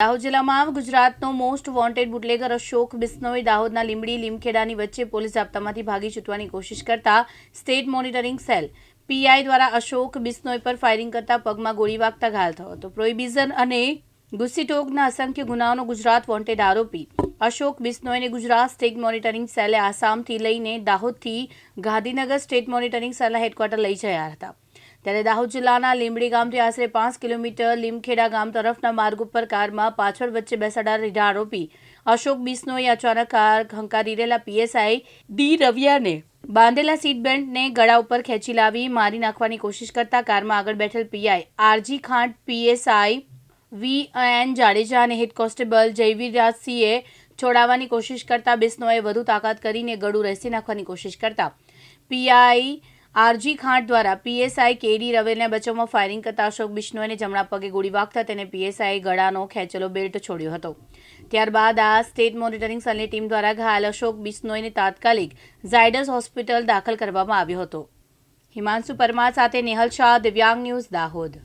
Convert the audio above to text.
દાહોદ જિલ્લામાં ગુજરાતનો most wanted bootlegger Ashok Bishnoi દાહોદના લીંબડી લીમખેડાની વચ્ચે પોલીસ આપતામાંથી ભાગી છૂટવાની કોશિશ કરતા સ્ટેટ મોનિટરિંગ સેલ પીઆઈ દ્વારા અશોક બિસ્નોઈ પર ફાયરિંગ કરતા પગમાં ગોળી વાગતા ઘાયલ થયો હતો. પ્રોહિબિઝન અને ગુસ્સીટોકના અસંખ્ય ગુનાઓનો ગુજરાત વોન્ટેડ આરોપી અશોક બિસ્નોઈને ગુજરાત સ્ટેટ મોનિટરિંગ સેલે આસામથી લઈને દાહોદથી ગાંધીનગર સ્ટેટ મોનિટરિંગ સેલના હેડક્વાર્ટર લઈ જયા હતા. ત્યારે દાહોદ જિલ્લાના લીંબડી ગામથી આશરે પાંચ કિલોમીટર લીમખેડા ગામ તરફના માર્ગ ઉપર કારમાં પાછળ વચ્ચે બેસાડા રીઢા આરોપી અશોક બિસ્નોએ અચાનક કાર હંકારી રહેલા પીએસઆઈ ડી રવિયાને બાંધેલા સીટ બેલ્ટને ગળા ઉપર ખેંચી લાવી મારી નાખવાની કોશિશ કરતા કારમાં આગળ બેઠેલ PI RG Khant PSI V N Jadeja અને હેડ કોન્સ્ટેબલ જયવીરરાજસિંહે છોડાવવાની કોશિશ કરતા બિસ્નોએ વધુ તાકાત કરીને ગળું રહેસી નાખવાની કોશિશ કરતા પીઆઈ આરજી ખાંટ દ્વારા પીએસઆઈ કેડી રવેને બચાવમાં ફાયરિંગ કરતા અશોક બિશ્નોઈને જમણા પગે ગોળી વાગતા તેને પીએસઆઈ ગળાનો ખેંચેલો બેલ્ટ છોડ્યો હતો. ત્યારબાદ આ સ્ટેટ મોનિટરિંગ સેલની ટીમ દ્વારા ઘાયલ અશોક બિશ્નોઈને તાત્કાલિક ઝાયડસ હોસ્પિટલ દાખલ કરવામાં આવ્યો હતો. હિમાંશુ પરમાર સાથે નેહલ શાહ, દિવ્યાંગ ન્યૂઝ દાહોદ.